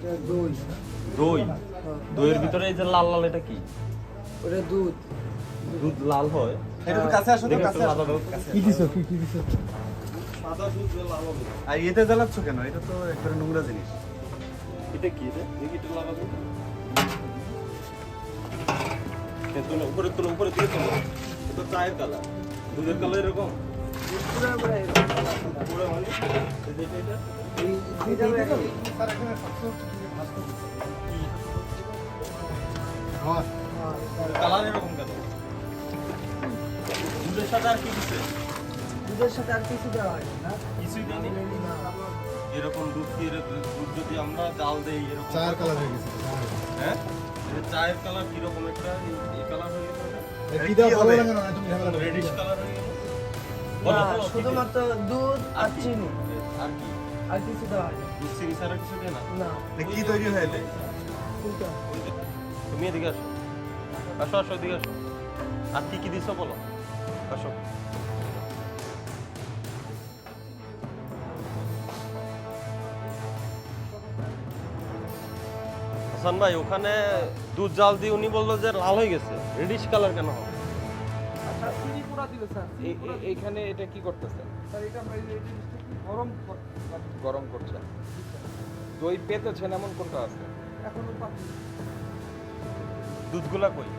এটা দই। দই? দইয়ের ভিতরে এই যে লাল লাল এটা কি? ওটা দুধ। দুধ লাল হয়। এটা তো কাছে আসো তো কাছে আসো। কি দিছো কি কি দিছো? সাদা দুধ লাল হবে। আর এতে জ্বালাচ্ছ কেন? এটা তো একবারে নোংরা জিনিস। এটা কি রে দেখি একটু লাগাবো হ্যাঁ, তোলো, উপরে তোলো উপরে দিয়ে তোলো। এটা চায়ের কালার। দুধের কালার এরকম। পুরো পুরো কালার এরকম কেন দুধের সাথে আর কি দিছে দুধের সাথে আর কিছু দেওয়া হয় না কিছুই দেয়নি এরকম দুধ কি দুধ যদি আমরা জাল দেই এরকম চায়ের কালার হয়ে গেছে। হ্যাঁ? চায়ের কালার কীরকম একটা? এই- কালার হয়ে গেছে। রেডিশ কালার হয়ে শুধুমাত্র দুধ আর চিনি। আর কি? আর কিছু দেওয়া হয় চিনি ছাড়া কিছু দেয় না? না। কি তৈরি হয়ে এলে তুমি এদিকে আসো। আসো আসো এদিকে আসো। আর কি কি দিছো বলো? আসো। হাসান ভাই ওখানে দুধ জাল দিয়ে উনি বলল যে লাল হয়ে গেছে। রেডিশ কালার কেন হবে? পুরা দিল স্যার এ- এ- এটা কি করতেছেন স্যার এটা গরম কর- গরম করছেন দই পেতেছেন এমন কোনটা আছে? এখনও পাচ্ছি দুধগুলা কই।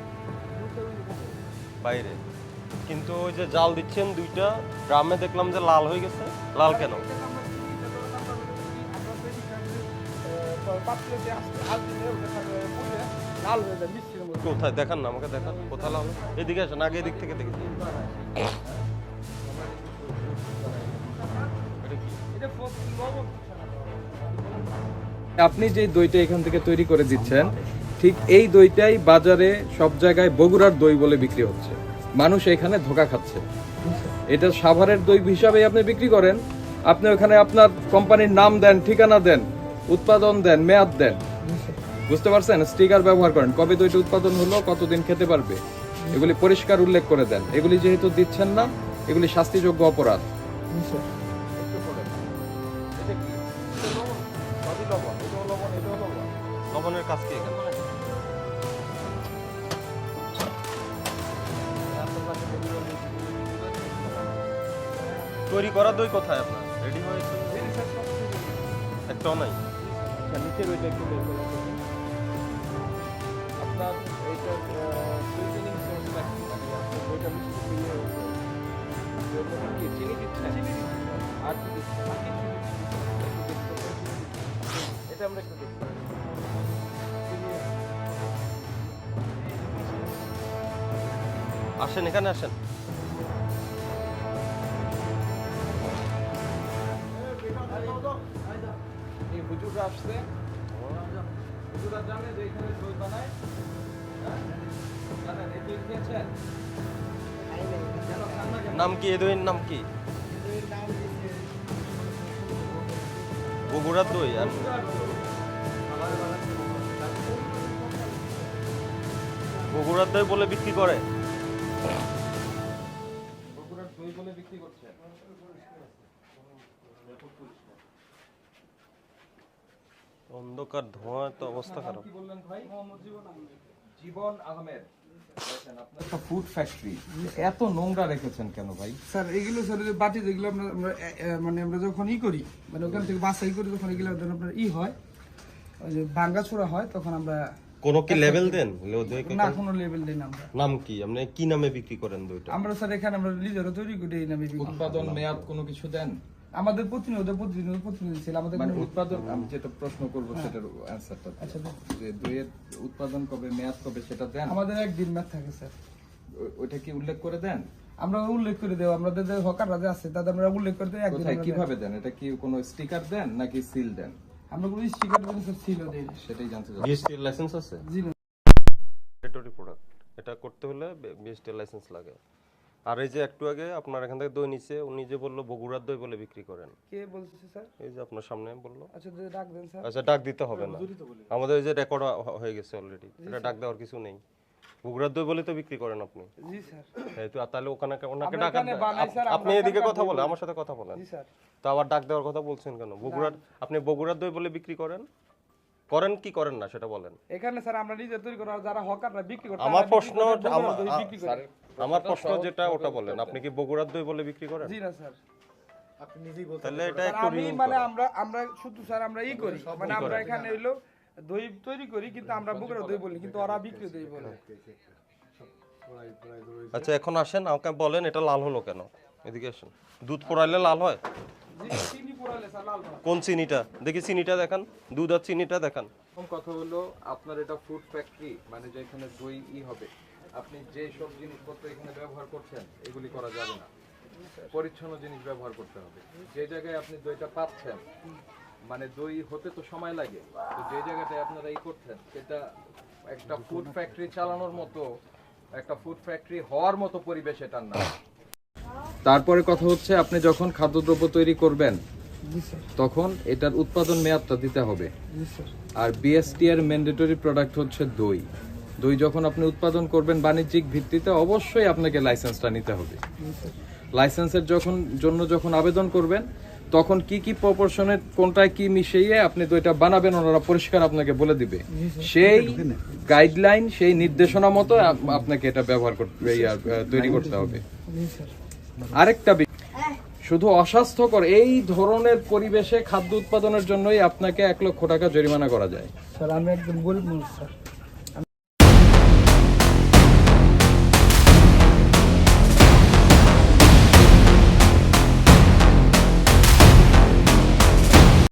বাইরে। কিন্তু ওই যে জাল দিচ্ছেন দুইটা ড্রামে দেখলাম যে লাল হয়ে গেছে। লাল কেন? লাল হয়ে যায় কোথায় দেখান না, আমাকে দেখান কোথায় লাল এদিকে আসেন, আগে এদিক থেকে দেখি। আপনি যে দইটা এখান থেকে তৈরি করে দিচ্ছেন, ঠিক এই দইটাই বাজারে সব জায়গায় বগুড়ার দই বলে বিক্রি হচ্ছে। মানুষ এখানে ধোকা খাচ্ছে। এটা সাভারের দই হিসাবে আপনি বিক্রি করেন। আপনি ওখানে আপনার কোম্পানির নাম দেন, ঠিকানা দেন, উৎপাদন দেন, মেয়াদ দেন। বুঝতে পারছেন? স্টিকার ব্যবহার করেন। কবে দইটা উৎপাদন হলো কতদিন খেতে পারবে? এগুলি পরিষ্কার উল্লেখ করে দেন। এগুলি যেহেতু দিচ্ছেন না এগুলি শাস্তিযোগ্য অপরাধ। লবণের কাজ কি এখানে? তৈরি করা দই কোথায় আপনার? রেডি হয়েছে? একটাও নাই। নিচের ওইটা একটু। আপনার সুইটেনিং মানে ওইটা মিষ্টি দিয়ে ওইটা কি? চিনি দিচ্ছেন? আর কি। এটা আমরা একটু দেখতে পারি। আসেন এখানে আসেন। এই হুজুররা আসছে। হুজুররা জানে যে এখানে দই বানায় হ্যাঁ? জানেন এই? নাম কি? এই দইয়ের নাম কি? বগুড়ার দই আর? বগুড়ার দই বলে বিক্রি করে? বগুড়ার দই বলে বিক্রি করছে। অন্ধকার ধোঁয়া তো অবস্থা খারাপ। কি বললেন ভাই? জীবন আহমেদ। একটা ফুড ফ্যাক্টরি এত নোংরা রেখেছেন কেন ভাই? স্যার এগুলো স্যার যে বাটি যেগুলো আমরা মানে আমরা যখন ই করি মানে ওখান থেকে বাছাই করি তখন এগুলো আপনার ই হয় ওই যে ভাঙ্গা ছোড়া হয় তখন আমরা কোনো কি লেভেল দেন? না কোনো লেভেল দিই না আমরা। নাম কি? আপনি কি নামে বিক্রি করেন দইটা? আমরা স্যার এখানে আমরা নিজেরা তৈরি করি এই নামে করি। উৎপাদন মেয়াদ কোনো কিছু দেন? আমাদের প্রতিনিয়ত প্রতিনিয়ত প্রতিনিধি ছিল আমাদের মানে উৎপাদন আমি যেটা প্রশ্ন করব সেটার অ্যান্সারটা আচ্ছা, যে দইয়ের উৎপাদন কবে মেয়াদ কবে সেটা দেন? আমাদের একদিন ম্যাথ থাকে স্যার। ওইটা কি উল্লেখ করে দেন? আমরা উল্লেখ করে দেবো আমাদের যে হকাররা যে আছে তাদের আমরা উল্লেখ করে দিই একদিন কোথায় কীভাবে দেন? এটা কি কোনো স্টিকার দেন নাকি সিল দেন? আমরা কোনো স্টিকার দেন স্যার ছিল দেই সেটাই জানতে চাই বিএসটি লাইসেন্স আছে? জি প্রোডাক্ট এটা করতে হলে বিএসটি লাইসেন্স লাগে। আর এই যে একটু আগে আপনার এখান থেকে দই নিচে উনি যে বলল বগুড়ার দই বলে বিক্রি করেন। কে বলছে স্যার? এই যে আপনার সামনে বলল। আচ্ছা ডাক দেন স্যার। আচ্ছা ডাক দিতে হবে না। আমাদের এই যে রেকর্ড হয়ে গেছে অলরেডি এটা ডাক দেওয়ার কিছু নেই। বগুড়ার দই বলে তো বিক্রি করেন আপনি। জি স্যার। এই তো তাহলে ওখানে ওনাকে ডাকা আপনি এদিকে কথা বলেন আমার সাথে কথা বলেন। জি স্যার। তো আবার ডাক দেওয়ার কথা বলছেন কেন? বগুড়ার আপনি বগুড়ার দই বলে বিক্রি করেন? করেন কি করেন না সেটা বলেন। এখানে স্যার আমরা নিজে তৈরি করা যারা হকাররা বিক্রি করে আমার প্রশ্ন আমার- বগুড়ার দই বিক্রি আমার প্রশ্ন যেটা ওটা বলেন। আপনি কি বগুড়ার দই বলে বিক্রি করেন? জি না স্যার। আপনি নিজেই বলতে তাহলে এটা একটু আমি মানে আমরা আমরা শুধু স্যার আমরা ই করি। মানে আমরা এখানে হইল দই তৈরি করি কিন্তু আমরা বগুড়া দই বলি কিন্তু ওরা বিক্রি দই বলে। আচ্ছা এখন আসেন আমাকে বলেন এটা লাল হলো কেন? এদিকে আসেন। দুধ পোড়াইলে লাল হয়? কোন চিনিটা? দেখি চিনিটা দেখান। দুধ আর চিনিটা দেখান। কথা হলো, আপনার এটা ফুড ফ্যাক্টরি মানে যেখানে দই ই হবে, আপনি যে সব জিনিসপত্র এখানে ব্যবহার করছেন, এগুলি করা যাবে না। পরিচ্ছন্ন জিনিস ব্যবহার করতে হবে। যে জায়গায় আপনি দইটা পাচ্ছেন মানে দই হতে তো সময় লাগে, তো যে জায়গাটায় আপনারা ই করছেন, সেটা একটা ফুড ফ্যাক্টরি চালানোর মতো, একটা ফুড ফ্যাক্টরি হওয়ার মতো পরিবেশ এটার না। তারপরে কথা হচ্ছে আপনি যখন খাদ্যদ্রব্য তৈরি করবেন তখন এটার উৎপাদন মেয়াদটা দিতে হবে। আর বিএসটি এর ম্যান্ডেটরি প্রোডাক্ট হচ্ছে দই। দই যখন আপনি উৎপাদন করবেন বাণিজ্যিক ভিত্তিতে অবশ্যই আপনাকে লাইসেন্সটা নিতে হবে। লাইসেন্সের যখন জন্য যখন আবেদন করবেন তখন কি কি প্রপোর্শনে কোনটায় কি মিশিয়ে আপনি দইটা বানাবেন ওনারা পরিষ্কার আপনাকে বলে দিবে। সেই গাইডলাইন সেই নির্দেশনা মতো আপনাকে এটা ব্যবহার করতে তৈরি করতে হবে। আরেকটা শুধু অস্বাস্থ্যকর এই ধরনের পরিবেশে খাদ্য উৎপাদনের জন্যই আপনাকে এক লক্ষ টাকা জরিমানা করা যায়। স্যার আমি একদম গরিব মানুষ স্যার।